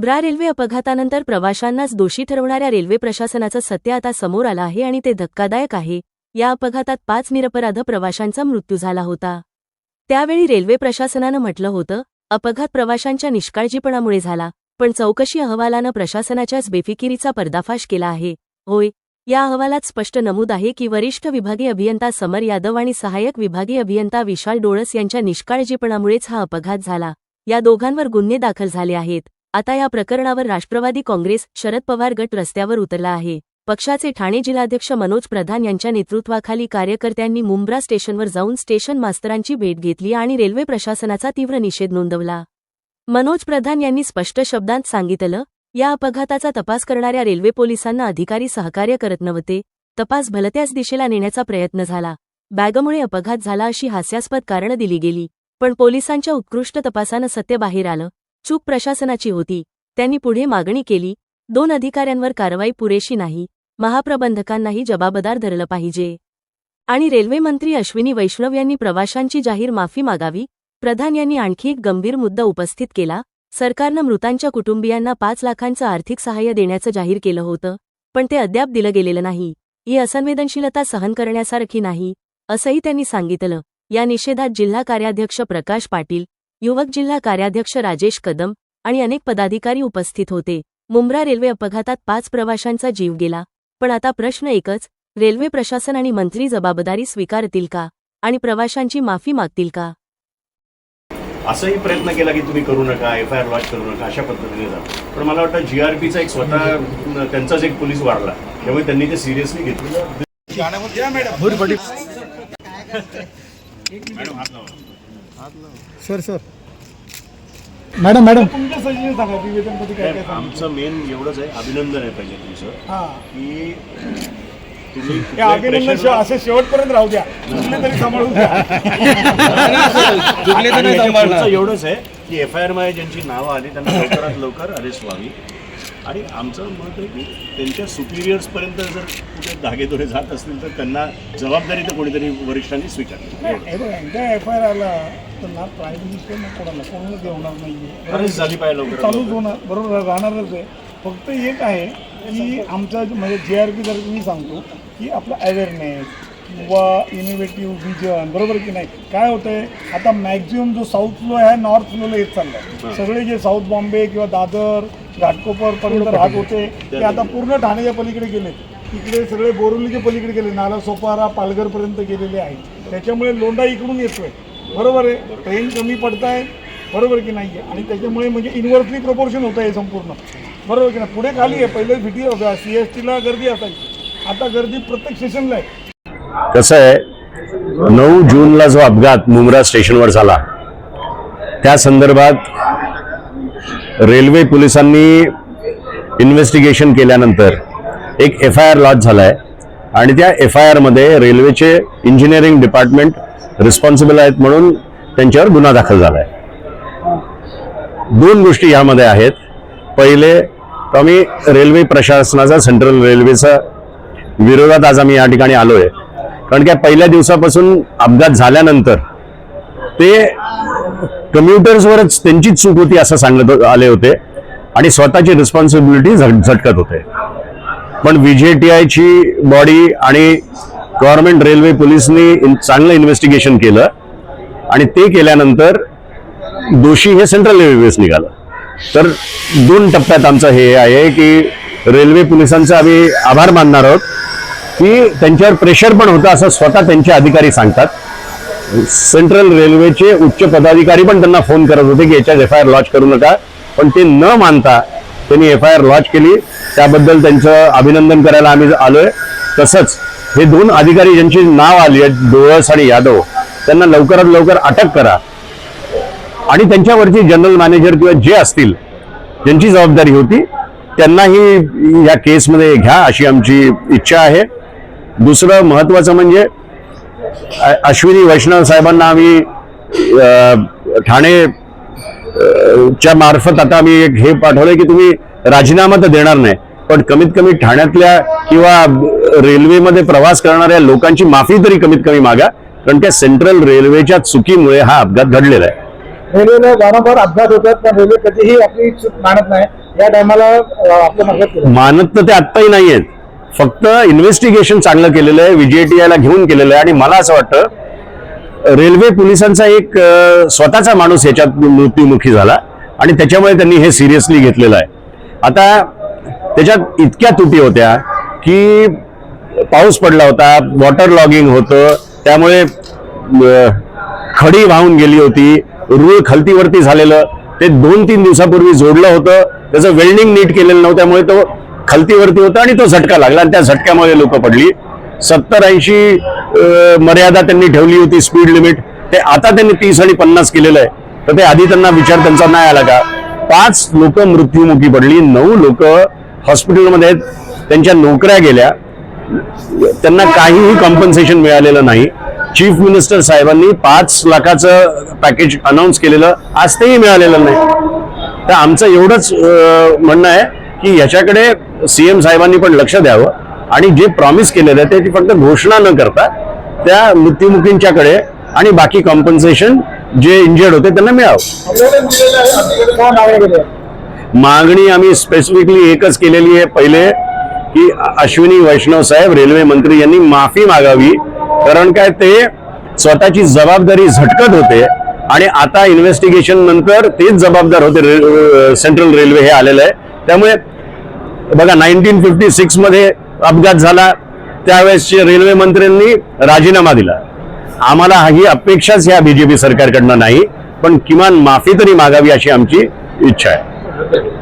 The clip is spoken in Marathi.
ब्रा रेल्वे अपघातानंतर प्रवाशांनाच दोषी ठरवणाऱ्या रेल्वे प्रशासनाचं सत्य आता समोर आलं आहे आणि ते धक्कादायक आहे. या अपघातात पाच निरपराध प्रवाशांचा मृत्यू झाला होता. त्यावेळी रेल्वे प्रशासनानं म्हटलं होतं अपघात प्रवाशांच्या निष्काळजीपणामुळे झाला पण चौकशी अहवालानं प्रशासनाच्याच बेफिकिरीचा पर्दाफाश केला आहे. होय या अहवालात स्पष्ट नमूद आहे की वरिष्ठ विभागीय अभियंता समर यादव आणि सहाय्यक विभागीय अभियंता विशाल डोळस यांच्या निष्काळजीपणामुळेच हा अपघात झाला. या दोघांवर गुन्हे दाखल झाले आहेत. आता या प्रकरणावर राष्ट्रवादी काँग्रेस शरद पवार गट रस्त्यावर उतरला आहे. पक्षाचे ठाणे जिल्हाध्यक्ष मनोज प्रधान यांच्या नेतृत्वाखाली कार्यकर्त्यांनी मुंब्रा स्टेशनवर जाऊन स्टेशन मास्तरांची भेट घेतली आणि रेल्वे प्रशासनाचा तीव्र निषेध नोंदवला. मनोज प्रधान यांनी स्पष्ट शब्दांत सांगितलं या अपघाताचा तपास करणाऱ्या रेल्वे पोलिसांना अधिकारी सहकार्य करत नव्हते. तपास भलत्याच दिशेला नेण्याचा प्रयत्न झाला. बॅगमुळे अपघात झाला अशी हास्यास्पद कारणं दिली गेली. पण पोलिसांच्या उत्कृष्ट तपासानं सत्य बाहेर आलं. चूक प्रशासनाची होती. त्यांनी पुढे मागणी केली दोन अधिकाऱ्यांवर कारवाई पुरेशी नाही महाप्रबंधकांनाही जबाबदार धरलं पाहिजे. आणि रेल्वे मंत्री अश्विनी वैष्णव यांनी प्रवाशांची जाहीर माफी मागावी प्रधान यांनी आणखी एक गंभीर मुद्दा उपस्थित केला सरकारनं मृतांच्या कुटुंबियांना पाच लाखांचं आर्थिक सहाय्य देण्याचं जाहीर केलं होतं पण ते अद्याप दिलं गेलेलं नाही. ही असंवेदनशीलता सहन करण्यासारखी नाही असंही त्यांनी सांगितलं. या निषेधात जिल्हा कार्याध्यक्ष प्रकाश पाटील युवक जिल्हा कार्याध्यक्ष राजेश कदम आणि अनेक पदाधिकारी उपस्थित होते. मुंब्रा रेल्वे अपघातात पाच प्रवाशांचा जीव गेला पण आता प्रश्न एकच रेल्वे प्रशासन आणि मंत्री जबाबदारी स्वीकारतील का? आणि प्रवाशांची माफी मागतील का? असाही प्रयत्न केला की तुम्ही करू नका एफ आय आर लॉन्च करू नका अशा पद्धतीने जा. पण मला वाटतं जी आर पीचा एक स्वतः त्यांचाच एक पोलीस वाढला त्यामुळे त्यांनी ते सिरियसली घेतलं. मॅडम हात लावा. Sir sir. Madam madam. तुमच्या सजेशन सांगा निवेदनमध्ये काय काय सांगा? आमचं मेन एवढंच आहे अभिनंदन आहे पहिले तुमचं. हा. की तुम्ही हे कुठल्याही अभिनंदन pressure- शेव- असे शेवटपर्यंत राहू द्या. कुठले तरी सांभाळून द्या आणि याच्या पुढचं एवढंच आहे की एफ आय आरमध्ये ज्यांची नावं आली त्यांना लवकरात लवकर अरेस्ट व्हावी आणि आमचं मत आहे की त्यांच्या superiors पर्यंत जर कुठे धागेदोरे जात असतील तर त्यांना जबाबदारी तर कोणीतरी वरिष्ठांनी स्वीकारली. हे एकदा एफ आय आर आला तर ना प्राईम कोणाला नाहीये. अरेस्ट झाली पाहिजे चालूच. होणार बरोबर राहणारच आहे. फक्त एक आहे की आमचा म्हणजे जे आर पी जर मी सांगतो की आपलं अवेअरनेस किंवा इनोव्हेटिव्ह विजन बरोबर की नाही? काय होतंय? आता मॅक्झिमम जो साऊथ फ्लो आहे नॉर्थ फ्लोला येत चाललाय. सगळे जे साऊथ बॉम्बे किंवा दादर घाटकोपर पर्यंत राहत होते. ते आता पूर्ण ठाण्याच्या पलीकडे गेले तिकडे सगळे बोरिवलीच्या पलीकडे गेले. नाला सोपारा पालघरपर्यंत गेलेले आहेत. त्याच्यामुळे लोंढा इकडून येतोय. बरोबर आहे. ट्रेन कमी पडताय. बरोबर की नाही आणि त्याच्यामुळे म्हणजे इन्व्हर्सली प्रपोर्शन होतं हे संपूर्ण. बरोबर की नाही? पुढे खाली आहे. पहिले व्हिटी सी एस टीला गर्दी असायची. आता गर्दी प्रत्येक स्टेशनला आहे. कसं आहे? नऊ जूनला जो अपघात मुंब्रा स्टेशनवर झाला त्या संदर्भात रेल्वे पोलिसांनी इन्व्हेस्टिगेशन केल्यानंतर एक एफ आय आर लॉज झाला आहे आणि त्या एफ आय आरमध्ये रेल्वेचे इंजिनिअरिंग डिपार्टमेंट रिस्पॉन्सिबल आहेत म्हणून त्यांच्यावर गुन्हा दाखल झाला आहे दोन गोष्टी यामध्ये आहेत. पहिले तर आम्ही रेल्वे प्रशासनाचा सेंट्रल रेल्वेचा विरोधात आज आम्ही या ठिकाणी आलोय. कारण की पहिल्या दिवसापासून अपघात झाल्यानंतर ते कम्प्युटर्सवरच त्यांचीच चूक होती असं सांगत आले होते. आणि स्वतःची रिस्पॉन्सिबिलिटी झटकत होते. पण व्हीजेटीआयची बॉडी आणि गव्हर्नमेंट रेल्वे पोलिसनी इन- चांगलं इन्व्हेस्टिगेशन केलं. आणि ते केल्यानंतर दोषी हे सेंट्रल रेल्वेच निघालं. तर दोन टप्प्यात आमचं हे आहे की रेल्वे पोलिसांचा आम्ही आभार मानणार आहोत की त्यांच्यावर प्रेशर पण होतं असं स्वतः त्यांचे अधिकारी सांगतात. सेंट्रल रेल्वेचे उच्च पदाधिकारी पण त्यांना फोन करत होते की याच्यात एफ आय आर लॉन्च करू नका. पण ते न मानता त्यांनी एफ आय आर लॉन्च केली. त्याबद्दल त्यांचं अभिनंदन करायला आम्ही आलोय. तसंच हे दोन अधिकारी ज्यांची नाव आली आहेत डोळस आणि यादव त्यांना लवकरात लवकर अटक करा. आणि त्यांच्यावरची जनरल मॅनेजर किंवा जे असतील ज्यांची जबाबदारी होती त्यांनाही या केसमध्ये घ्या अशी आमची इच्छा आहे. दुसरं महत्त्वाचं म्हणजे अश्विनी वैष्णव साहेबांना आम्ही ठाणे च्या मार्फत आता आम्ही एक हे पाठवलंय की तुम्ही राजीनामा तर देणार नाही पण कमीत कमी ठाण्यातल्या किंवा रेल्वेमध्ये प्रवास करणाऱ्या लोकांची माफी तरी कमीत कमी मागा कारण त्या सेंट्रल रेल्वेच्या चुकीमुळे हा अपघात घडलेला आहे. रेल्वेला वारंवार अपघात होतात पण रेल्वे कधीही आपली चूक मानत नाही. या टायमाला मानत तर ते आत्ताही नाहीयेत. फक्त इन्व्हेस्टिगेशन चांगलं केलेलं आहे विजेटीआयला घेऊन केलेलं आहे. आणि मला असं वाटतं रेल्वे पोलिसांचा एक स्वतःचा माणूस याच्यात मृत्युमुखी झाला. आणि त्याच्यामुळे त्यांनी हे सिरियसली घेतलेलं आहे. आता त्याच्यात इतक्या तुटी होत्या की पाऊस पडला होता वॉटर लॉगिंग होतं त्यामुळे खडी वाहून गेली होती रूळ खालतीवरती झालेलं ते दोन तीन दिवसापूर्वी जोडलं होतं. त्याचं वेल्डिंग नीट केलेलं नव्हतं त्यामुळे तो खालतीवरती होता आणि तो झटका लागला आणि त्या झटक्यामध्ये लोक पडली. सत्तर ऐंशी मर्यादा त्यांनी ठेवली होती स्पीड लिमिट ते आता त्यांनी तीस आणि पन्नास केलेलं आहे. तर ते आधी त्यांना विचार त्यांचा नाही आला का? पाच लोक मृत्युमुखी पडली. नऊ लोक हॉस्पिटलमध्ये त्यांच्या नोकऱ्या गेल्या. त्यांना काहीही कॉम्पन्सेशन मिळालेलं नाही. चीफ मिनिस्टर साहेबांनी पाच लाखाचं पॅकेज अनाऊन्स केलेलं. आज तेही मिळालेलं नाही. तर आमचं एवढंच म्हणणं आहे की ह्याच्याकडे सीएम साहेबांनी पण लक्ष द्यावं. आणि जे प्रॉमिस केलेलं आहे त्याची फक्त घोषणा न करता त्या मृत्युमुखींच्याकडे आणि बाकी कॉम्पन्सेशन जे इंजर्ड होते त्यांना मिळावं. मागणी मागणी आम्ही स्पेसिफिकली एकच केलेली आहे. पहिले की अश्विनी वैष्णव साहेब रेल्वे मंत्री यांनी माफी मागावी. कारण काय? ते स्वतःची जबाबदारी झटकत होते. आणि आता इन्व्हेस्टिगेशन नंतर तेच जबाबदार होते रे- सेंट्रल रेल्वे हे आलेलं आहे. त्यामुळे बघा नाईन्टीन फिफ्टी सिक्समध्ये अपघात झाला. त्यावेळेसचे रेल्वे मंत्र्यांनी राजीनामा दिला. आम्हाला ही अपेक्षाच ह्या बीजेपी सरकारकडनं नाही पण किमान माफी तरी मागावी अशी आमची इच्छा आहे.